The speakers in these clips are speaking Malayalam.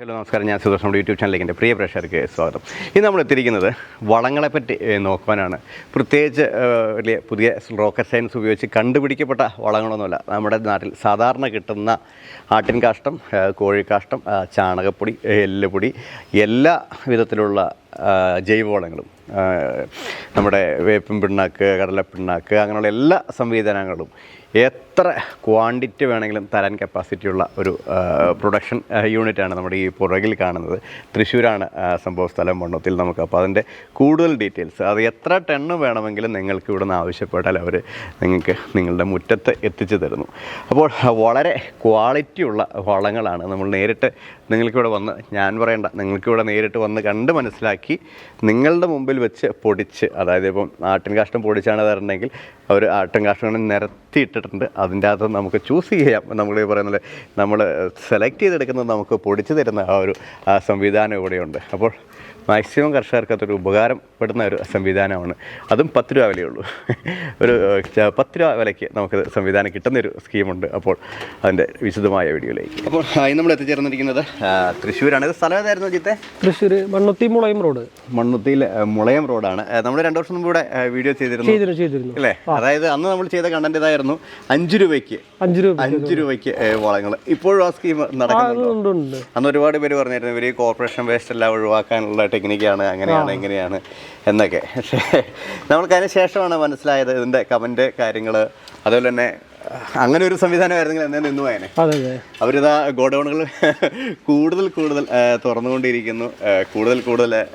ഹലോ നമസ്കാരം. ഞാൻ സുദർശൻ നമ്മുടെ യൂട്യൂബ് ചാനലിലേക്ക് എന്റെ പ്രിയ പ്രേക്ഷകർക്ക് സ്വാഗതം. ഇന്ന് നമ്മൾ എത്തിയിരിക്കുന്നത് വളങ്ങളെപ്പറ്റി നോക്കുവാനാണ്. പ്രത്യേകിച്ച് വലിയ പുതിയ റോക്കറ്റ് സയൻസ് ഉപയോഗിച്ച് കണ്ടുപിടിക്കപ്പെട്ട വളങ്ങളൊന്നുമല്ല. നമ്മുടെ നാട്ടിൽ സാധാരണ കിട്ടുന്ന ആട്ടിൻ കാഷ്ടം കോഴിക്കാഷ്ടം ചാണകപ്പൊടി എല്ലുപൊടി എല്ലാ വിധത്തിലുള്ള ജൈവവളങ്ങളും നമ്മുടെ വേപ്പിൻ പിണ്ണാക്ക് കടലപ്പിണ്ണാക്ക് അങ്ങനെയുള്ള എല്ലാ സംവിധാനങ്ങളും എത്ര ക്വാണ്ടിറ്റി വേണമെങ്കിലും തരാൻ കപ്പാസിറ്റിയുള്ള ഒരു പ്രൊഡക്ഷൻ യൂണിറ്റാണ് നമ്മുടെ ഈ പുറകിൽ കാണുന്നത്. തൃശ്ശൂരാണ് സംഭവ സ്ഥലം മണ്ണത്തിൽ നമുക്ക്. അപ്പോൾ അതിന്റെ കൂടുതൽ ഡീറ്റെയിൽസ് അത് എത്ര ടണ്ണ് വേണമെങ്കിലും നിങ്ങൾക്ക് ഇവിടെ നിന്ന് ആവശ്യപ്പെട്ടാൽ അവർ നിങ്ങൾക്ക് നിങ്ങളുടെ മുറ്റത്ത് എത്തിച്ചു തരുന്നു. അപ്പോൾ വളരെ ക്വാളിറ്റിയുള്ള വളങ്ങളാണ് നമ്മൾ നേരിട്ട് നിങ്ങൾക്കിവിടെ വന്ന് ഞാൻ പറയണ്ട നിങ്ങൾക്കിവിടെ നേരിട്ട് വന്ന് കണ്ട് മനസ്സിലാക്കി നിങ്ങളുടെ മുമ്പിൽ വെച്ച് പൊടിച്ച് അതായത് ഇപ്പം ആട്ടിൻ കാഷ്ടം പൊടിച്ചാണ് തരണമെങ്കിൽ അവർ ആട്ടിൻ കാഷ്ടം നിരത്തിയിട്ടിട്ടുണ്ട് അതിന്റെ അകത്ത് നമുക്ക് ചൂസ് ചെയ്യാം. നമ്മൾ പറയുന്നത് നമ്മൾ സെലക്ട് ചെയ്തെടുക്കുന്നത് നമുക്ക് പൊടിച്ചു തരുന്ന ആ ഒരു സംവിധാനം ഇവിടെയുണ്ട്. അപ്പോൾ മാക്സിമം കർഷകർക്ക് അതൊരു ഉപകാരപ്പെടുന്ന ഒരു സംവിധാനമാണ്. അതും പത്ത് രൂപ വിലയുള്ളൂ. ഒരു പത്ത് രൂപ വിലയ്ക്ക് നമുക്ക് സംവിധാനം കിട്ടുന്നൊരു സ്കീമുണ്ട് അപ്പോൾ അതിന്റെ വിശദമായ വീഡിയോയിലേക്ക്. അപ്പോൾ ഇന്ന് നമ്മൾ എത്തിച്ചേർന്നിരിക്കുന്നത് തൃശ്ശൂരാണ്. ഇത് സ്ഥലം ഏതായിരുന്നു ജിത്തെ? തൃശ്ശൂർ മണ്ണുത്തി മുളയം റോഡ്. മണ്ണുത്തിയിൽ മുളയം റോഡാണ്. നമ്മൾ രണ്ടു വർഷം മുമ്പ് ഇവിടെ വീഡിയോ ചെയ്തിരുന്നു. ചെയ്തിരുന്നു അല്ലേ അതായത് അന്ന് നമ്മൾ ചെയ്ത കണ്ടന്റ് ഇതായിരുന്നു അഞ്ച് രൂപയ്ക്ക്. അഞ്ച് രൂപ അഞ്ച് രൂപയ്ക്ക് വളങ്ങൾ ഇപ്പോഴും ആ സ്കീം നടക്കുന്നുണ്ട്? അന്ന് ഒരുപാട് പേര് പറഞ്ഞിരുന്നു ഇവർ കോർപ്പറേഷൻ വേസ്റ്റ് എല്ലാം ഒഴിവാക്കാനുള്ള ടെക്നിക്കാണ് അങ്ങനെയാണ് എങ്ങനെയാണ് എന്നൊക്കെ. പക്ഷേ നമ്മൾക്ക് അതിന് ശേഷമാണ് മനസ്സിലായത് ഇതിന്റെ കമന്റ് കാര്യങ്ങൾ അതുപോലെ തന്നെ അങ്ങനെ ഒരു സംവിധാനമായിരുന്നെങ്കിൽ എന്നെ നിന്നു പോയനെ. അവരിതാ ഗോഡൗണുകൾ കൂടുതൽ കൂടുതൽ തുറന്നുകൊണ്ടിരിക്കുന്നു. കൂടുതൽ കൂടുതൽ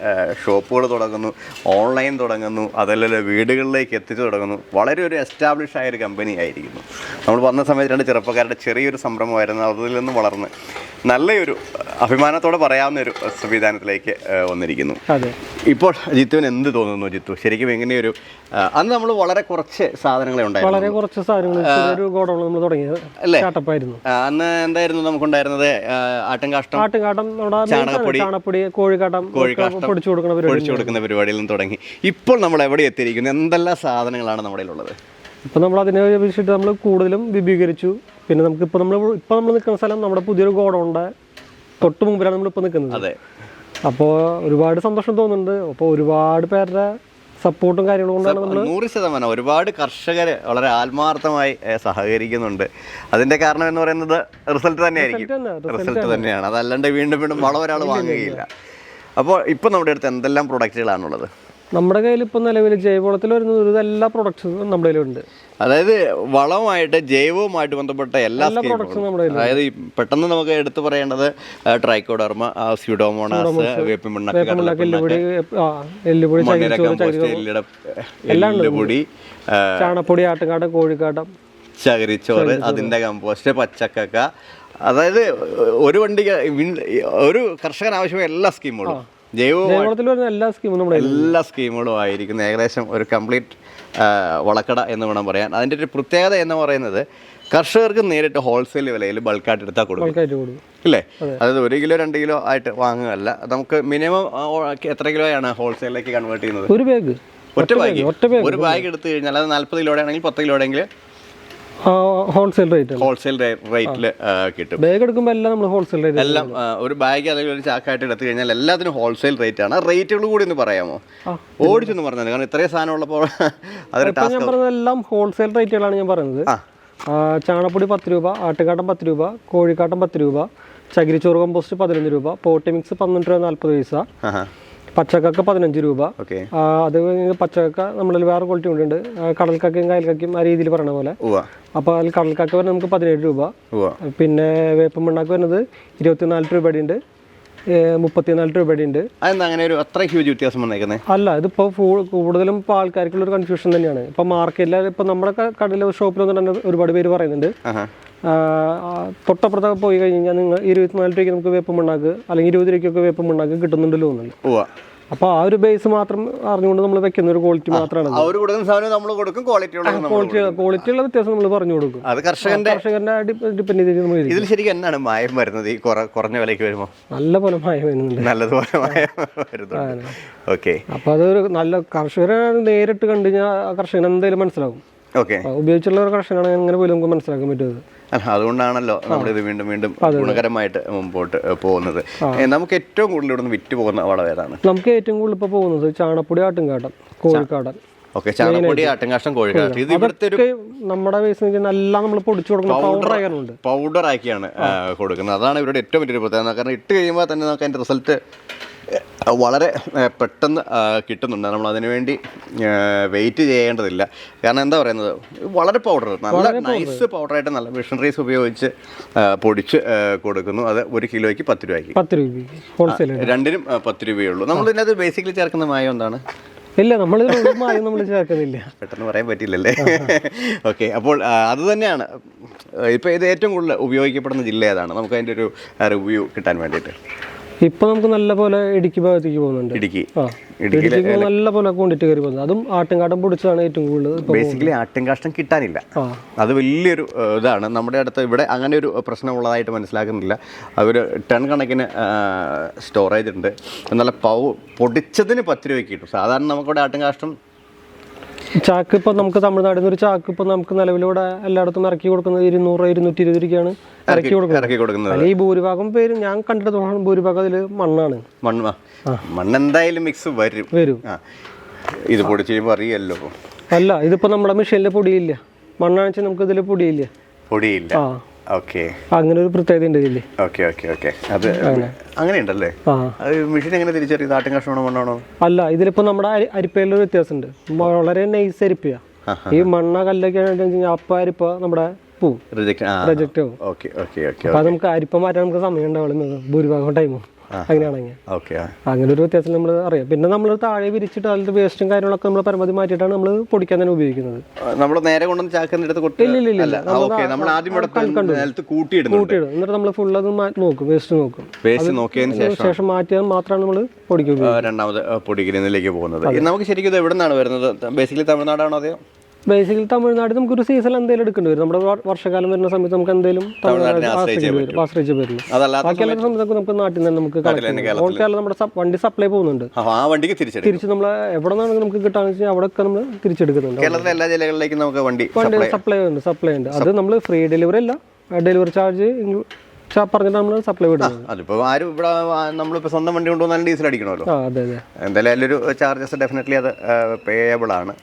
ഷോപ്പുകൾ തുടങ്ങുന്നു ഓൺലൈൻ തുടങ്ങുന്നു അതല്ലല്ലോ വീടുകളിലേക്ക് എത്തിച്ചു തുടങ്ങുന്നു. വളരെ ഒരു എസ്റ്റാബ്ലിഷ് ആയ ഒരു കമ്പനി ആയിരിക്കുന്നു. നമ്മൾ വന്ന സമയത്ത് രണ്ട് ചെറുപ്പക്കാരുടെ ചെറിയൊരു സംരംഭമായിരുന്നു. അതിൽ നിന്ന് വളർന്ന് നല്ലൊരു അഭിമാനത്തോടെ പറയാവുന്ന ഒരു സംവിധാനത്തിലേക്ക് വന്നിരിക്കുന്നു. അതെ. ഇപ്പോൾ ജിത്തുവിന് എന്ത് തോന്നുന്നു ജിത്തു? ശരിക്കും എങ്ങനെയൊരു അന്ന് നമ്മൾ വളരെ കുറച്ച് സാധനങ്ങളെ ഉണ്ടായിരുന്നു. വളരെ കുറച്ച് സാധനങ്ങൾ. ഒരു ഗോഡൗൺ നമ്മൾ തുടങ്ങിയത്. അല്ലേ? ചാട്ടപ്പായിരുന്നു. ആ, അന്ന് എന്തായിരുന്നു നമുക്കുണ്ടായിരുന്നത്? ആട്ടുംകാഷ്ടം ആട്ടുംകാട്ടം. ചാണകപ്പൊടി. ചാണകപ്പൊടി കോഴിക്കാട്ടം പൊടിച്ചു കൊടുക്കുന്ന പരിപാടി പൊടിച്ചു കൊടുക്കുന്ന പരിപാടിയിൽ നിന്ന് തുടങ്ങി. ഇപ്പോൾ നമ്മൾ എവിടെ എത്തിയിരിക്കുന്നു? എന്തെല്ലാം സാധനങ്ങളാണ് നമ്മുടെ ഉള്ളത് ഇപ്പം നമ്മൾ അതിനെ അപേക്ഷിച്ചിട്ട് നമ്മൾ കൂടുതലും വിപുലീകരിച്ചു. പിന്നെ നമുക്ക് ഇപ്പൊ നമ്മൾ ഇപ്പൊ നമ്മൾ നിൽക്കുന്ന സ്ഥലം നമ്മുടെ പുതിയൊരു ഗോഡൗണിന്റെ തൊട്ട് മുമ്പിലാണ് നമ്മൾ ഇപ്പം നിൽക്കുന്നത്. അതെ. അപ്പോൾ ഒരുപാട് സന്തോഷം തോന്നുന്നുണ്ട്. അപ്പോൾ ഒരുപാട് പേരുടെ സപ്പോർട്ടും കാര്യങ്ങളും കൊണ്ടാണ് നമ്മൾ നൂറ് ശതമാനം. ഒരുപാട് കർഷകർ വളരെ ആത്മാർത്ഥമായി സഹകരിക്കുന്നുണ്ട്. അതിന്റെ കാരണം എന്ന് പറയുന്നത് റിസൾട്ട് തന്നെയായിരിക്കും. റിസൾട്ട് തന്നെയാണ്. അതല്ലാണ്ട് വീണ്ടും വീണ്ടും വളം ഒരാൾ വാങ്ങുകയില്ല. അപ്പോൾ ഇപ്പോൾ നമ്മുടെ അടുത്ത് എന്തെല്ലാം പ്രൊഡക്റ്റുകളാണുള്ളത്? നമ്മുടെ കയ്യിൽ ഇപ്പൊ നിലവിൽ ജൈവവളത്തിൽ വരുന്ന എല്ലാ പ്രൊഡക്ട്സും നമ്മുടെ കയ്യിലുണ്ട്. അതായത് വളവുമായിട്ട് ജൈവവുമായിട്ട് ബന്ധപ്പെട്ട എല്ലാ പ്രൊഡക്ട്സും നമ്മുടെ അതായത് പെട്ടെന്ന് നമുക്ക് എടുത്തു പറയേണ്ടത് ട്രൈക്കോഡർമ സ്യൂഡോമോണാസ് എല്ലുപൊടി ചാണപ്പൊടി ആട്ടുംകാട്ടം കോഴിക്കാട്ടം. ചകിരിച്ചോറ് അതിന്റെ കമ്പോസ്റ്റ് പച്ചക്കക്ക. അതായത് ഒരു വണ്ടിക്ക് ഒരു കർഷകൻ ആവശ്യമായ എല്ലാ സ്കീമുകളും. ജൈവവളത്തിൽ വരുന്ന എല്ലാ സ്കീമും നമ്മുടെ എല്ലാ സ്കീമുകളും ആയിരിക്കും ഏകദേശം ഒരു കംപ്ലീറ്റ് വളക്കട എന്ന് വേണം പറയാൻ. അതിന്റെ ഒരു പ്രത്യേകത എന്ന് പറയുന്നത് കർഷകർക്ക് നേരിട്ട് ഹോൾസെയിൽ വിലയിൽ ബൾക്കായിട്ട് എടുത്താൽ കൊടുക്കും. ഇല്ലേ? അതായത് ഒരു കിലോ രണ്ട് കിലോ ആയിട്ട് വാങ്ങുകയല്ല. നമുക്ക് മിനിമം എത്ര കിലോയാണ് ഹോൾസെയിലേക്ക് കൺവേർട്ട് ചെയ്യുന്നത്? ഒരു ബാഗ് ഒറ്റ ബാഗ് ഒരു ബാഗ് എടുത്തു കഴിഞ്ഞാൽ അത് നാൽപ്പത് കിലോയുടെ ആണെങ്കിൽ പത്ത് കിലോയുടെ ഹോൾസെയിൽ റേറ്റ് ഹോൾസെയിൽ റേറ്റിൽ കിട്ടും. ബാഗ് എടുക്കുമ്പോൾ എല്ലാം നമ്മൾ ഹോൾസെയിൽ റേറ്റ് എല്ലാം ഒരു ബാഗ് അല്ലെങ്കിൽ ഒരു ചാക്കായിട്ട് എടുത്തു കഴിഞ്ഞാൽ എല്ലാത്തിനും ഹോൾസെയിൽ റേറ്റ് ആണ്. റേറ്റുകൾ കൂടി ഒന്ന് പറയാമോ? ഓടിച്ചൊന്ന് പറഞ്ഞത് കാരണം ഇത്രയും സാധനം ഉള്ളപ്പോൾ ഞാൻ പറഞ്ഞത് എല്ലാം ഹോൾസെയിൽ റേറ്റുകളാണ് ഞാൻ പറഞ്ഞത് ചാണപ്പൊടി പത്ത് രൂപ ആട്ടുകാട്ടം പത്ത് രൂപ കോഴിക്കാട്ടം പത്ത് രൂപ ചകിരിച്ചോറ് കമ്പോസ്റ്റ് പതിനഞ്ച് രൂപ പോട്ടി മിക്സ് പന്ത്രണ്ട് രൂപ നാൽപ്പത് പൈസ പച്ചക്കക്ക പതിനഞ്ച് രൂപ. അത് പച്ചക്കക്ക നമ്മളിൽ വേറെ ക്വാളിറ്റി ഉണ്ട്. കടൽക്കക്കയും കായൽക്കക്കയും ആ രീതിയിൽ പറയണ പോലെ. അപ്പോൾ അതിൽ കടൽക്കാക്ക വരുന്നത് നമുക്ക് പതിനേഴ് രൂപ. പിന്നെ വേപ്പം മണ്ണാക്ക വരുന്നത് ഇരുപത്തിനാല് രൂപയുടെ ഉണ്ട് മുപ്പത്തിനാല് രൂപയുടെ ഉണ്ട് അങ്ങനെ ഒരു അത്ര ഹ്യൂജ് വ്യത്യാസം വന്നേക്കുന്നത് അല്ല ഇതിപ്പോൾ കൂടുതലും ഇപ്പോൾ ആൾക്കാർക്കുള്ള ഒരു കൺഫ്യൂഷൻ തന്നെയാണ് ഇപ്പോൾ മാർക്കറ്റിൽ ഇപ്പോൾ നമ്മുടെ കടയിലെ ഷോപ്പിലൊന്നും തന്നെ ഒരുപാട് പേര് പറയുന്നുണ്ട്. തൊട്ടപ്പുറത്തൊക്കെ പോയി കഴിഞ്ഞാൽ നിങ്ങൾ ഇരുപത്തിനാല് രൂപയ്ക്ക് നമുക്ക് വേപ്പം മണ്ണാക്ക് അല്ലെങ്കിൽ ഇരുപത് രൂപയ്ക്കൊക്കെ വേപ്പം മണ്ണാക്ക് കിട്ടുന്നുണ്ടല്ലോ എന്നുള്ളത് അപ്പോൾ ആ ഒരു ബേസ് മാത്രം അറിഞ്ഞുകൊണ്ട് നമ്മൾ വെക്കുന്ന ഒരു ക്വാളിറ്റി മാത്രമാണ് അവർ കൊടുക്കുന്ന സാധനം നമ്മൾ കൊടുക്കും ക്വാളിറ്റി ക്വാളിറ്റി ക്വാളിറ്റി ക്വാളിറ്റിയുള്ള വ്യത്യാസം നമ്മൾ പറഞ്ഞു കൊടുക്കും. അത് കർഷകന്റെ കർഷകന്റെ ഡിപ്പെൻഡ് ചെയ്ത് നമ്മൾ ഇതിൽ ശരിക്കും എന്നാണ് മായം വരുന്നത്? ഈ കുറ- കുറഞ്ഞ വിലയ്ക്ക് വരുമ്പോൾ നല്ല പോലെ മായം വരുന്നുണ്ട്. നല്ലതുപോലെ മായം വരുന്നുണ്ട്. ഓക്കെ. അപ്പോൾ അതൊരു നല്ല കർഷകരെ നേരിട്ട് കണ്ടു കഴിഞ്ഞാൽ ആ കർഷകന് എന്തായാലും മനസ്സിലാവും ഓക്കെ. ഉപയോഗിച്ചുള്ള ഒരു കർഷകനാണ് എങ്ങനെ പോലും നമുക്ക് മനസ്സിലാക്കാൻ പറ്റുന്നത്. അല്ല, അതുകൊണ്ടാണല്ലോ നമ്മളിത് വീണ്ടും വീണ്ടും ഗുണകരമായിട്ട് മുമ്പോട്ട് പോകുന്നത്. നമുക്ക് ഏറ്റവും കൂടുതൽ ഇവിടുന്ന് വിറ്റ് പോകുന്ന വളം ഏതാണ്? നമുക്ക് ഏറ്റവും കൂടുതൽ ഇപ്പോൾ പോകുന്നത് ചാണപ്പൊടി ആട്ടുംകാട്ടൻ കോഴിക്കാടൻ. ഓക്കെ ചാണപ്പൊടി ആട്ടുംകാഷ്ടം കോഴിക്കാഷ്ടം ഇത് ഇവിടുത്തെ ഒരു നമ്മുടെ എല്ലാം നമ്മൾ പൊടിച്ചു കൊടുക്കുന്ന പൗഡർ പൗഡർ ആക്കിയാണ് കൊടുക്കുന്നത്. അതാണ് ഇവരുടെ ഏറ്റവും വലിയൊരു പ്രത്യേകത. കാരണം ഇട്ട് കഴിയുമ്പോൾ തന്നെ നമുക്ക് അതിന്റെ റിസൾട്ട് വളരെ പെട്ടെന്ന് കിട്ടുന്നുണ്ട്. നമ്മൾ അതിനു വേണ്ടി വെയിറ്റ് ചെയ്യേണ്ടതില്ല. കാരണം എന്താ പറയുന്നത്? വളരെ പൗഡർ നല്ല നൈസ് പൗഡറായിട്ട് നല്ല മിഷണറീസ് ഉപയോഗിച്ച് പൊടിച്ച് കൊടുക്കുന്നു. അത് ഒരു കിലോയ്ക്ക് പത്ത് രൂപയ്ക്ക്. പത്ത് രൂപ രണ്ടിനും പത്ത് രൂപയേ ഉള്ളൂ. നമ്മൾ ഇതിനകത്ത് ബേസിക്കലി ചേർക്കുന്ന മായം എന്താണ്? ഇല്ല നമ്മൾ മായം നമ്മൾ ചേർക്കുന്നില്ല. പെട്ടെന്ന് പറയാൻ പറ്റില്ലല്ലേ? ഓക്കെ അപ്പോൾ അത് തന്നെയാണ്. ഇപ്പോൾ ഇത് ഏറ്റവും കൂടുതൽ ഉപയോഗിക്കപ്പെടുന്ന ജില്ല ഏതാണ്? നമുക്ക് അതിന്റെ ഒരു റിവ്യൂ കിട്ടാൻ വേണ്ടിയിട്ട്. ഇപ്പൊ നമുക്ക് നല്ല പോലെ ഇടുക്കി ഭാഗത്തേക്ക് പോകുന്നുണ്ട്. ഇടുക്കി. ഇടുക്കിക്ക് നല്ല പോലെ ക്വാണ്ടിറ്റി കയറി പോകുന്നത് അതും ആട്ടുംകാട്ടം പൊടിച്ചതാണ് ഏറ്റവും കൂടുതൽ ബേസിക്കലി ആട്ടിൻകാഷ്ടം കിട്ടാനില്ല. അത് വലിയൊരു ഇതാണ്. നമ്മുടെ അടുത്ത് ഇവിടെ അങ്ങനെ ഒരു പ്രശ്നമുള്ളതായിട്ട് മനസ്സിലാക്കുന്നില്ല. അവർ ടൺ കണക്കിന് സ്റ്റോറേജ് ഉണ്ട്. എന്നാൽ പൗ പൊടിച്ചതിന് പത്ത് രൂപയ്ക്ക് കിട്ടും. സാധാരണ നമുക്കിവിടെ ആട്ടിൻകാഷ്ടം ചാക്ക് ഇപ്പൊ നമുക്ക് തമിഴ്നാട്ടിൽ നിന്ന് ഒരു ചാക്ക് ഇപ്പൊ നമുക്ക് നിലവിലൂടെ എല്ലായിടത്തും ഇറക്കി കൊടുക്കുന്നത് ഇരുന്നൂറ് ഇരുന്നൂറ്റി ഇരുപത് രൂപയാണ് ഇറക്കി കൊടുക്കുന്നത്. അല്ലെ ഈ ഭൂരിഭാഗം പേര് ഞാൻ കണ്ടിടത്തോളം ഭൂരിഭാഗം അതിൽ മണ്ണാണ്. മണ്ണ് മണ്ണ് എന്തായാലും മിക്സ് വരും. വരും. ഇത് പൊടിച്ച് കഴിയുമ്പോൾ അറിയല്ലോ. അല്ല ഇതിപ്പോ നമ്മുടെ മെഷീനിലെ പൊടിയില്ല. മണ്ണാണെന്ന് വെച്ചാൽ നമുക്ക് ഇതിൽ പൊടിയില്ല. പൊടിയില്ല. ആ. ഓക്കെ അങ്ങനെ ഒരു പ്രത്യേകത ഉണ്ട് ഇതിൽ. ഓക്കെ ഓക്കെ ഓക്കെ അത് അങ്ങനെയുണ്ടല്ലേ? ആ. അത് മെഷീൻ എങ്ങനെ തിരിച്ചറിയും? ആട്ടും കഷ്ണമാണോ മണ്ണാണോ? അല്ല ഇതിലിപ്പോ നമ്മുടെ അരി അരിപ്പയിലൊരു വ്യത്യാസമുണ്ട്. വളരെ നൈസ് അരിപ്പയാ. ഈ മണ്ണ കല്ലൊക്കെ അപ്പ അരിപ്പ നമ്മുടെ പോവും. റിജക്ട് റിജക്റ്റ് ആവും. ഓക്കെ ഓക്കെ ഓക്കെ അപ്പൊ നമുക്ക് അരിപ്പ മാറ്റാൻ നമുക്ക് സമയം ഉണ്ടാവുള്ളൂ ഭൂരിഭാഗം ടൈമും. അങ്ങനെയാണെങ്കിൽ അങ്ങനെ ഒരു വ്യത്യാസം നമ്മൾ അറിയാം. പിന്നെ നമ്മൾ താഴെ വിരിച്ചിട്ട് അതിന്റെ വേസ്റ്റും കാര്യങ്ങളൊക്കെ നമ്മൾ പരമാവധി മാറ്റിയിട്ടാണ് നമ്മൾ പൊടിക്കാൻ തന്നെ ഉപയോഗിക്കുന്നത്. നമ്മൾ നേരെ കൊണ്ടുവന്ന് ചാക്കിന്റെ അടുത്ത് കൊട്ടി ഇല്ല, ഇല്ല, അല്ല ഓക്കെ നമ്മൾ ആദ്യം കൂട്ടിയിടുന്നുണ്ട്. കൂട്ടിയിടും. എന്നിട്ട് നമ്മൾ ഫുൾ അത് നോക്കും വേസ്റ്റ് നോക്കും. വേസ്റ്റ് നോക്കിയതിന് ശേഷം മാറ്റിയാൽ മാത്രമാണ് നമ്മൾ പൊടിക്കുക രണ്ടാമത് പൊടിക്കുന്നതിലേക്ക് പോകുന്നത്. നമുക്ക് ശരിക്കും ഇത് എവിടെ നിന്നാണ് വരുന്നത്? ബേസിക്കലി തമിഴ്നാടാണോ അതെയോ? ബേസിക്കലി തമിഴ്നാട് നമുക്കൊരു സീസൺ എന്തെങ്കിലും എടുക്കേണ്ടി വരും. നമ്മുടെ വർഷകാലം വരുന്ന സമയത്ത് നമുക്ക് എന്തെങ്കിലും തമിഴ്നാട് ആശ്രയിച്ച് വരും. ബാക്കി എല്ലാ സമയത്തൊക്കെ നമുക്ക് നാട്ടിൽ നിന്ന് നമുക്ക് ഓൾ കേരളം നമ്മുടെ വണ്ടി സപ്ലൈ പോകുന്നുണ്ട്. തിരിച്ച് നമ്മൾ എവിടെ നിന്നാണ് നമുക്ക് കിട്ടാന്ന് വെച്ചാൽ അവിടെ ഒക്കെ നമ്മൾ തിരിച്ചെടുക്കുന്നുണ്ട്. കേരളത്തിലെ എല്ലാ ജില്ലകളിലേക്കും നമുക്ക് വണ്ടി വണ്ടി സപ്ലൈ ഉണ്ട് സപ്ലൈ ഉണ്ട് അത് നമ്മൾ ഫ്രീ ഡെലിവറി അല്ല. ഡെലിവറി ചാർജ് പറഞ്ഞിട്ട് നമ്മൾ സപ്ലൈ വിടുന്നത്. അതിപ്പോ ആരും ഇവിടെ നമ്മളിപ്പോ സ്വന്തം വണ്ടി കൊണ്ടുവന്നാലും ഡീസൽ അടിക്കണമല്ലോ. എന്തായാലും ഒരു ചാർജസ് ഡെഫിനറ്റ്ലി അത് പേയബിൾ ആണ്.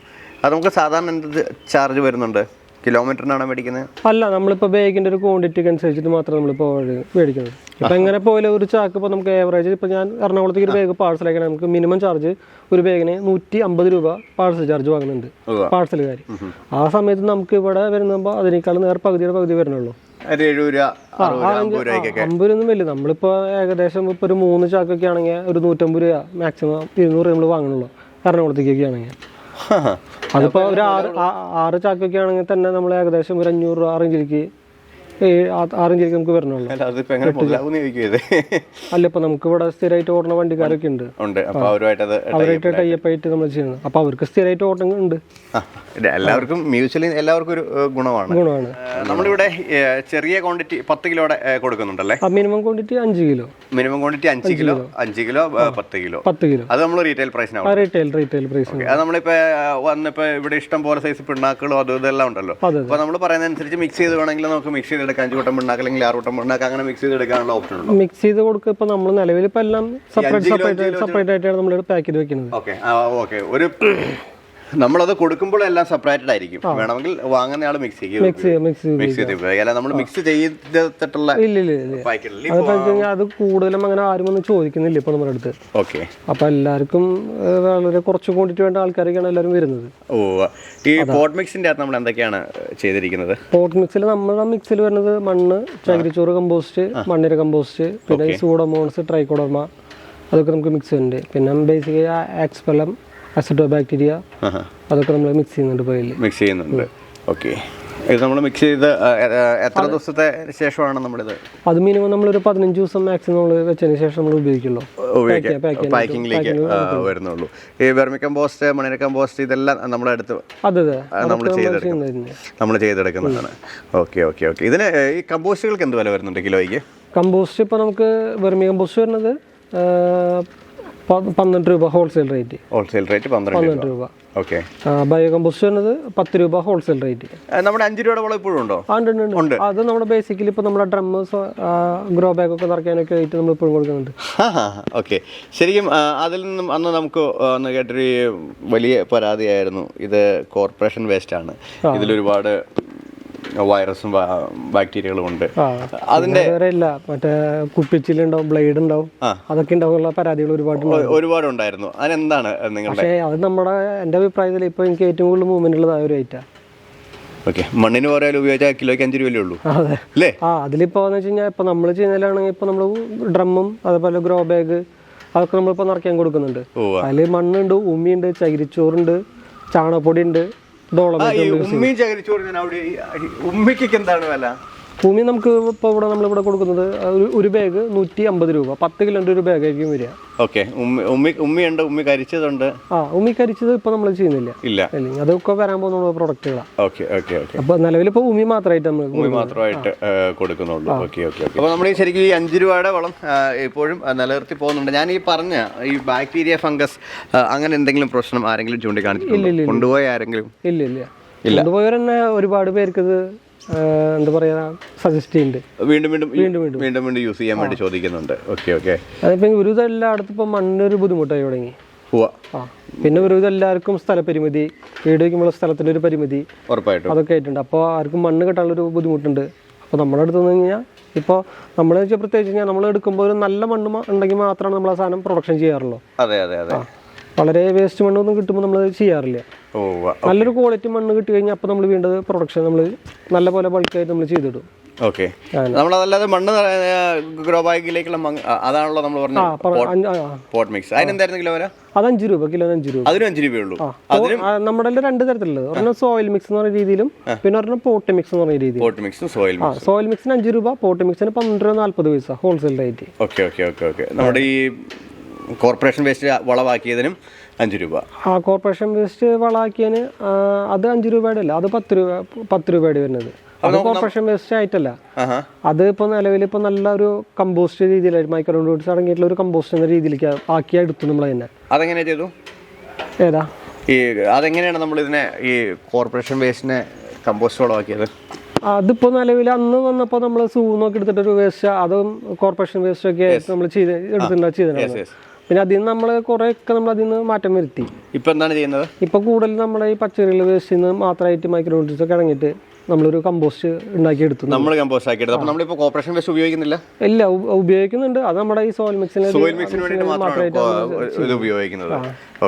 അത് നമുക്ക് സാധാരണ എന്ത് ചാർജ് വരുന്നുണ്ട്? കിലോമീറ്ററിനാണോ മേടിക്കുന്നത് അല്ല നമ്മളിപ്പോൾ ബാഗിന്റെ ഒരു ക്വാണ്ടിറ്റിക്ക് അനുസരിച്ചിട്ട് മാത്രം നമ്മളിപ്പോൾ മേടിക്കുന്നത്. ഇപ്പം എങ്ങനെ പോലെ ഒരു ചാക്ക് ഇപ്പോൾ നമുക്ക് ഏവറേജ് ഇപ്പോൾ ഞാൻ എറണാകുളത്തേക്ക് ഒരു ബാഗ് പാഴ്സൽ അയക്കണം നമുക്ക് മിനിമം ചാർജ് ഒരു ബാഗിന് നൂറ്റി അമ്പത് രൂപ പാഴ്സൽ ചാർജ് വാങ്ങുന്നുണ്ട്. പാഴ്സലുകാർ ആ സമയത്ത് നമുക്ക് ഇവിടെ വരുമ്പോൾ അതിനേക്കാൾ നേർ പകുതിയുടെ പകുതി വരുന്നുള്ളൂ. രൂപ അമ്പത് രൂപ ഒന്നും വലിയ നമ്മളിപ്പോൾ ഏകദേശം ഇപ്പോൾ ഒരു മൂന്ന് ചാക്കൊക്കെ ആണെങ്കിൽ ഒരു നൂറ്റമ്പത് രൂപ മാക്സിമം ഇരുന്നൂറ് നമ്മൾ വാങ്ങണുള്ളൂ എറണാകുളത്തേക്കൊക്കെ ആണെങ്കിൽ. അതിപ്പോൾ ഒരു ആറ് ആറ് ചാക്കൊക്കെ ആണെങ്കിൽ തന്നെ നമ്മൾ ഏകദേശം ഒരു അഞ്ഞൂറ് രൂപ ആറിഞ്ചിലേക്ക് ആറിഞ്ചിലേക്ക് നമുക്ക് വരണുള്ളൂ. അല്ല ഇപ്പൊ നമുക്ക് ഇവിടെ സ്ഥിരമായിട്ട് ഓടുന്ന വണ്ടിക്കാരൊക്കെ ഉണ്ട്. അവരായിട്ട് ടൈപ്പ് ആയിട്ട് നമ്മൾ ചെയ്യുന്നത്. അപ്പൊ അവർക്ക് സ്ഥിരമായിട്ട് ഓട്ടം ഉണ്ട്. എല്ലാവർക്കും മ്യൂച്വലി എല്ലാവർക്കും ഒരു ഗുണമാണ്. ഗുണമാണ്. നമ്മളിവിടെ ചെറിയ ക്വാണ്ടിറ്റി പത്ത് കിലോടെ കൊടുക്കുന്നുണ്ടല്ലേ? മിനിമം ക്വാണ്ടിറ്റി അഞ്ച് കിലോ മിനിമം ക്വാണ്ടിറ്റി അഞ്ച് കിലോ അഞ്ച് കിലോ പത്ത് കിലോ പത്ത് കിലോ അത് നമ്മൾ റീറ്റെയിൽ പ്രൈസിനാണ് റീറ്റെയിൽ റീറ്റെയിൽ പ്രൈസ് അത് നമ്മളിപ്പോ വന്നിപ്പോ ഇവിടെ ഇഷ്ടം പോലെ സൈസ് പിണ്ണാക്കുകളും അതും ഇതെല്ലാം ഉണ്ടല്ലോ. അപ്പൊ നമ്മൾ പറയുന്നതനുസരിച്ച് മിക്സ് ചെയ്ത് വേണമെങ്കിൽ നമുക്ക് മിക്സ് ചെയ്തെടുക്കാം അഞ്ച് കൂട്ടം പിണ്ണാക്ക് അല്ലെങ്കിൽ ആറ് കൂട്ടം പിണ്ണാക്ക് അങ്ങനെ മിക്സ് ചെയ്ത് എടുക്കാനുള്ള ഓപ്ഷൻ ഉണ്ട്? മിക്സ് ചെയ്ത് കൊടുക്കുക. ഇപ്പൊ നമ്മൾ നിലവിൽ ഇപ്പൊ എല്ലാം സെപ്പറേറ്റ് സെപ്പറേറ്റ് സെപ്പറേറ്റ് ആയിട്ടാണ് നമ്മൾ പാക്ക് ചെയ്ത് വെക്കുന്നത്. ഓക്കെ ഓക്കെ ഒരു നമ്മളത് കൊടുക്കുമ്പോൾ എല്ലാം സെപ്പറേറ്റഡ് ആയിരിക്കും വേണമെങ്കിൽ വാങ്ങുന്ന ആൾ മിക്സ് ചെയ്യും മിക്സ് മിക്സ് മിക്സ് ചെയ്ത് നമ്മൾ മിക്സ് ചെയ്തിട്ടുള്ള ഇല്ല ഇല്ല അത് കൂടുതലും അങ്ങനെ ആരും ഒന്നും ചോദിക്കുന്നില്ല ഇപ്പൊ നമ്മുടെ അടുത്ത്. ഓക്കെ. അപ്പൊ എല്ലാവർക്കും വളരെ കുറച്ച് ക്വാണ്ടിറ്റി വേണ്ട ആൾക്കാരൊക്കെയാണ് എല്ലാവരും വരുന്നത്. ഓ ഈ പോട്ട് മിക്സിന്റെ അകത്ത് നമ്മൾ എന്തൊക്കെയാണ് ചെയ്തിരിക്കുന്നത്? പോട്ട് മിക്സിൽ നമ്മുടെ മിക്സിൽ വരുന്നത് മണ്ണ് ചകിരിച്ചോറ് കമ്പോസ്റ്റ് മണ്ണിര കമ്പോസ്റ്റ് പിന്നെ സൂഡോമോൺസ് ട്രൈക്കോഡർമ അതൊക്കെ നമുക്ക് മിക്സ് ചെയ്യുന്നുണ്ട്. പിന്നെ ബേസിക്കലി ആക്സ്പെലം അസിഡോ ബാക്ടീരിയ. അതൊക്കെ നമ്മൾ മിക്സ് ചെയ്യുന്നുണ്ട് മിക്സ് ചെയ്യുന്നുണ്ട്. ഓക്കെ ഇത് നമ്മൾ മിക്സ് ചെയ്ത് എത്ര ദിവസത്തെ ശേഷമാണ് നമ്മളിത്? അത് മിനിമം നമ്മളൊരു പതിനഞ്ച് ദിവസം മാക്സിമം നമ്മൾ വെച്ചതിന് ശേഷം നമ്മൾ ഉപയോഗിക്കുള്ളൂ. പാക്കിങ്ങിലേക്ക് വരുന്നുള്ളൂ. ഈ വെർമി കമ്പോസ്റ്റ് മണിര കമ്പോസ്റ്റ് ഇതെല്ലാം നമ്മുടെ അടുത്ത് അതെ നമ്മൾ നമ്മൾ ചെയ്തെടുക്കുന്നതാണ്. ഓക്കെ ഓക്കെ ഓക്കെ ഇതിന് ഈ കമ്പോസ്റ്റുകൾക്ക് എന്ത് വില വരുന്നുണ്ട് കിലോയ്ക്ക്? കമ്പോസ്റ്റ് ഇപ്പോൾ നമുക്ക് വെർമി കമ്പോസ്റ്റ് വരുന്നത് പന്ത്രണ്ട് രൂപ ഹോൾസെയിൽ റേറ്റ് ഹോൾസെയിൽ റേറ്റ് പന്ത്രണ്ട് രൂപ. ഓക്കെ ബയോ കമ്പോസ്റ്റ് വരുന്നത് പത്ത് രൂപ ഹോൾസെയിൽ റേറ്റ് നമ്മുടെ അഞ്ച് രൂപയുടെ വളം ഇപ്പോഴും ഉണ്ടോ? ഉണ്ട് അത് നമ്മുടെ ബേസിക്കലി ഇപ്പോൾ നമ്മുടെ ഡ്രമ്മസ് ഗ്രോ ബാഗ് ഒക്കെ നിറയ്ക്കാനൊക്കെ ആയിട്ട് നമ്മൾ ഇപ്പോഴും കൊടുക്കുന്നുണ്ട്. ഓക്കെ ശരിക്കും അതിൽ നിന്നും അന്ന് നമുക്ക് അന്ന് കേട്ടൊരു വലിയ പരാതിയായിരുന്നു. ഇത് കോർപ്പറേഷൻ വേസ്റ്റ് ആണ്. ഇതിലൊരുപാട് വൈറസും ബാക്ടീരിയകളും ഉണ്ട്. അതിന്റെ ഇല്ല. മറ്റേ കുപ്പിച്ചിലുണ്ടാവും ബ്ലേഡ് ഉണ്ടാവും. അതൊക്കെ ഉണ്ടാവും പരാതികൾ ഒരുപാട് ഒരുപാട് ഉണ്ടായിരുന്നു. അതിനെന്താണ് നിങ്ങളുടെ അത് നമ്മുടെ എന്റെ അഭിപ്രായത്തിൽ ഇപ്പൊ എനിക്ക് ഏറ്റവും കൂടുതൽ മൂവ്മെന്റ് ഉള്ളത് ആ ഒരു ഐറ്റാ. ഓക്കെ. മണ്ണിന് പറയാൻ ഉപയോഗിച്ചാൽ കിലോയ്ക്ക് അഞ്ച് രൂപയല്ലേ ഉള്ളൂ. അതെ. അല്ലേ? ആ അതിലിപ്പോ എന്ന് വെച്ച് കഴിഞ്ഞാൽ ഇപ്പോൾ നമ്മൾ ചെയ്യുന്നതിലാണെങ്കിൽ ഇപ്പൊ നമ്മൾ ഡ്രമ്മും അതേപോലെ ഗ്രോ ബാഗ് അതൊക്കെ നമ്മളിപ്പോ നിറയ്ക്കാൻ കൊടുക്കുന്നുണ്ട്. അതിൽ അതിൽ മണ്ണുണ്ട് ഉമ്മിയുണ്ട് ചകിരിച്ചോറുണ്ട് ചാണകപ്പൊടി ഉണ്ട് ഉമ്മയും ചകരിച്ചോറ് ഞാൻ അവിടെ ഈ എന്താണ് വില? ഭൂമി നമുക്ക് ഇപ്പോൾ ഇവിടെ നമ്മളിവിടെ കൊടുക്കുന്നത് ഒരു ഒരു ബാഗ് നൂറ്റി അമ്പത് രൂപ. പത്ത് കിലോന്റെ ഒരു ബാഗ് ആയിരിക്കും വരിക. ഓക്കെ. ഉമ്മി ഉമ്മി ഉണ്ട് ഉമ്മി കരിച്ചതുണ്ട്. ആ ഉമ്മി കരിച്ചത് ഇപ്പോൾ നമ്മൾ ചെയ്യുന്നില്ല. ഇല്ല. അല്ലെങ്കിൽ അതൊക്കെ വരാൻ പോകുന്ന പ്രൊഡക്റ്റുകളാണ് ഓക്കെ ഓക്കെ ഓക്കെ. അപ്പോൾ നിലവിൽ ഇപ്പോൾ ഉമ്മി മാത്രമായിട്ട് നമ്മൾ ഉമ്മി മാത്രമായിട്ട് കൊടുക്കുന്നുള്ളൂ. ഓക്കെ ഓക്കെ അപ്പോൾ നമ്മൾ ഈ ശരിക്കും ഈ അഞ്ച് രൂപയുടെ വളം ഇപ്പോഴും നിലനിർത്തി പോകുന്നുണ്ട്. ഞാൻ ഈ പറഞ്ഞ ഈ ബാക്ടീരിയ ഫംഗസ് അങ്ങനെ എന്തെങ്കിലും പ്രശ്നം ആരെങ്കിലും ചൂണ്ടിക്കാണിച്ചിട്ടുണ്ടോ? കൊണ്ടുപോയ ആരെങ്കിലും? ഇല്ല ഇല്ല. കൊണ്ടുപോയവർ തന്നെ ഒരുപാട് പേർക്ക് ഇത് എന്താ പറയാ സജസ്റ്റ് ചെയ്യുന്നുണ്ട് വീണ്ടും വീണ്ടും വീണ്ടും വീണ്ടും. വീണ്ടും യൂസ് ചെയ്യാൻ വേണ്ടി ചോദിക്കുന്നുണ്ട്. ഓക്കെ ഓക്കെ അതിപ്പോ ഒരുവിധം എല്ലായിടത്തും ഇപ്പൊ മണ്ണൊരു ബുദ്ധിമുട്ടായി തുടങ്ങി. പിന്നെ ഒരുവിധം എല്ലാവർക്കും സ്ഥലപരിമിതി വീട് വയ്ക്കുമ്പോൾ സ്ഥലത്തിന്റെ ഒരു പരിമിതി ഉറപ്പായിട്ടും. അതൊക്കെ ആയിട്ടുണ്ട്. അപ്പോൾ ആർക്കും മണ്ണ് കിട്ടാനുള്ള ഒരു ബുദ്ധിമുട്ടുണ്ട്. അപ്പോൾ നമ്മുടെ അടുത്ത് നിന്ന് കഴിഞ്ഞാൽ ഇപ്പോൾ നമ്മൾ പ്രത്യേകിച്ച് കഴിഞ്ഞാൽ നമ്മൾ എടുക്കുമ്പോൾ ഒരു നല്ല മണ്ണ് ഉണ്ടെങ്കിൽ മാത്രമാണ് നമ്മൾ ആ സാധനം പ്രൊഡക്ഷൻ ചെയ്യാറുള്ളൂ. അതെ അതെ അതെ. വളരെ വേസ്റ്റ് മണ്ണൊന്നും കിട്ടുമ്പോൾ നമ്മൾ ചെയ്യാറില്ല. നല്ലൊരു ക്വാളിറ്റി മണ്ണ് കിട്ടി കഴിഞ്ഞാൽ അപ്പോൾ നമ്മൾ വീണ്ടും പ്രൊഡക്ഷൻ നമ്മൾ നല്ല പോലെ ബൾക്കായിട്ട് നമ്മൾ ചെയ്തിടും. ഓക്കെ. നമ്മളതല്ലാതെ മണ്ണ് ഗ്രോ ബാഗിലേക്കുള്ള അതാണല്ലോ നമ്മൾ പറഞ്ഞ ആ പറ- അഞ്ച്- ആ, ആ. പോട്ട് മിക്സ് അതിനെന്തായിരുന്നു കിലോ വില? അത് അഞ്ച് രൂപ കിലോ അഞ്ച് രൂപ. അതിനും അഞ്ച് രൂപയുള്ളൂ ഉള്ളൂ. ആ, നമ്മുടെ രണ്ട് തരത്തിലുള്ളത്. ഒരെണ്ണം സോയിൽ മിക്സ് എന്ന് പറയുന്ന രീതിയിലും പിന്നെ ഒരെണ്ണം പോട്ട് മിക്സ് എന്ന് പറയുന്ന രീതിയിൽ പോട്ട് മിക്സും സോയിൽ ആ സോയിൽ മിക്സിന് അഞ്ച് രൂപ പോട്ട് മിക്സിന് പന്ത്രണ്ട് നാല്പത് paisa wholesale rate okay okay okay okay. നമ്മുടെ ഈ കോർപ്പറേഷൻ വേസ്റ്റ് വളവാക്കിയതിനും അഞ്ച് രൂപ. ആ കോർപ്പറേഷൻ വേസ്റ്റ് വളാക്കിയതിന് അത് അഞ്ച് രൂപയുടെ അല്ല അത് പത്ത് രൂപ പത്ത് രൂപയുടെ വരുന്നത്. അത് കോർപ്പറേഷൻ വേസ്റ്റ് ആയിട്ടല്ല. അത് ഇപ്പോൾ നിലവിൽ ഇപ്പോൾ നല്ലൊരു കമ്പോസ്റ്റ് രീതിയിലായിട്ട് മൈക്രോ ഡോട്ട്സ് അടങ്ങിയിട്ടുള്ള ഒരു കമ്പോസ്റ്റ് എന്ന രീതിയിലേക്ക് ആക്കി എടുത്തു നമ്മൾ തന്നെ. അതെങ്ങനെ ചെയ്തു? ഏതാ? ഈ അതെങ്ങനെയാണ് നമ്മൾ ഇതിനെ ഈ കോർപ്പറേഷൻ വേസ്റ്റിനെ കമ്പോസ്റ്റ് വളമാക്കിയത് അതിപ്പോൾ നിലവിൽ അന്ന് വന്നപ്പോൾ നമ്മൾ നോക്കി എടുത്തിട്ടൊരു വേസ്റ്റ് അതും കോർപ്പറേഷൻ വേസ്റ്റ് ഒക്കെ നമ്മൾ ചെയ്ത് എടുത്തിട്ടുണ്ടാ ചെയ്തിട്ടുണ്ടായിരുന്നു. പിന്നെ അതിൽ നിന്ന് നമ്മൾ കുറേയൊക്കെ നമ്മൾ അതിൽ നിന്ന് മാറ്റം വരുത്തി. ഇപ്പം എന്താണ് ചെയ്യുന്നത്? ഇപ്പോൾ കൂടുതൽ നമ്മളെ ഈ പച്ചക്കറികൾ വേസ്റ്റിൽ നിന്ന് മാത്രമായിട്ട് മൈക്രോ ന്യൂട്രിയൻസ് ഒക്കെ ഇറങ്ങിയിട്ട് നമ്മളൊരു കമ്പോസ്റ്റ് ഉണ്ടാക്കി എടുത്തു നമ്മൾ കമ്പോസ്റ്റ് ആക്കിയത് അപ്പോൾ നമ്മളിപ്പോൾ കോർപ്പറേഷൻ വേസ്റ്റ് ഉപയോഗിക്കുന്നില്ല? ഇല്ല ഉപയോഗിക്കുന്നുണ്ട്. അത് നമ്മുടെ ഈ സോയിൽ മിക്സിന് സോയിൽ മിക്സിന് വേണ്ടി മാത്രമാണ് ഇത് ഉപയോഗിക്കുന്നത്.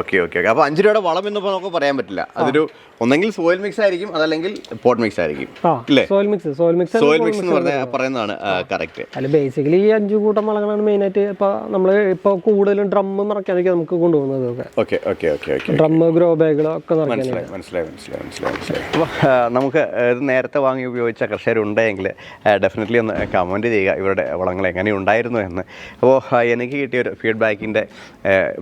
Okay okay okay. അപ്പോൾ അഞ്ച് രൂപയുടെ വളം എന്ന് നമുക്ക് പറയാൻ പറ്റില്ല. അതൊരു ഒന്നെങ്കിൽ സോയിൽ മിക്സ് ആയിരിക്കും അതല്ലെങ്കിൽ പോട്ട് മിക്സ് ആയിരിക്കും. അല്ലേ soil mix soil mix soil mix എന്ന് പറഞ്ഞാൽ പറയുന്നതാണ് കറക്റ്റ് അല്ല ബേസിക്കലി ഈ അഞ്ചു കൂട്ടം വളങ്ങളാണ് മെയിനായിട്ട് ഇപ്പോൾ നമ്മൾ ഇപ്പോൾ കൂടുതലും ഡ്രം നിറയ്ക്കാനൊക്കെ നമുക്ക് കൊണ്ടുപോകുന്നത് ഒക്കെ. Okay okay okay okay drum grow ബാഗുകളോ ഒക്കെ മനസ്സിലായി മനസ്സിലായി മനസ്സിലായി മനസ്സിലായി അപ്പോൾ നമുക്ക് ഇത് നേരത്തെ വാങ്ങി ഉപയോഗിച്ച കർഷകരുണ്ടെങ്കിൽ ഡെഫിനറ്റ്ലി ഒന്ന് കമന്റ് ചെയ്യുക ഇവരുടെ വളങ്ങൾ എങ്ങനെയുണ്ടായിരുന്നു എന്ന്. അപ്പോൾ എനിക്ക് കിട്ടിയ ഒരു ഫീഡ്ബാക്കിന്റെ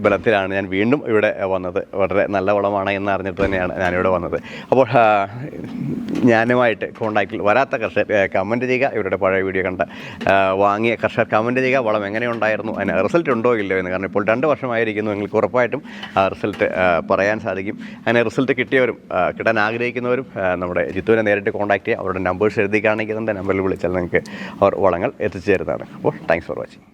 ബലത്തിലാണ് ഞാൻ വീണ്ടും ഇവിടെ വന്നത്. വളരെ നല്ല വളമാണ് എന്ന് അറിഞ്ഞിട്ട് തന്നെയാണ് ഞാനിവിടെ വന്നത്. അപ്പോൾ ഞാനുമായിട്ട് കോണ്ടാക്റ്റിൽ വരാത്ത കർഷകർ കമന്റ് ചെയ്യുക. ഇവരുടെ പഴയ വീഡിയോ കണ്ട വാങ്ങിയ കർഷകർ കമന്റ് ചെയ്യുക. വളം എങ്ങനെയുണ്ടായിരുന്നു? അതിന് റിസൾട്ട് ഉണ്ടോ ഇല്ലയോ എന്ന് കാരണം ഇപ്പോൾ രണ്ട് വർഷമായിരിക്കുന്നു നിങ്ങൾക്ക് ഉറപ്പായിട്ടും റിസൾട്ട് പറയാൻ സാധിക്കും. അങ്ങനെ റിസൾട്ട് കിട്ടിയവരും കിട്ടാൻ ആഗ്രഹിക്കുന്നവരും നമ്മുടെ ജിത്തുവിനെ നേരിട്ട് കോൺടാക്ട് ചെയ്യുക അവരുടെ നമ്പേഴ്സ് എഴുതി കാണിക്കുന്നുണ്ട്. നമ്പറിൽ വിളിച്ചാൽ നിങ്ങൾക്ക് അവർ വളങ്ങൾ എത്തിച്ചു തരുന്നതാണ്. അപ്പോൾ താങ്ക്സ് ഫോർ വാച്ചിങ്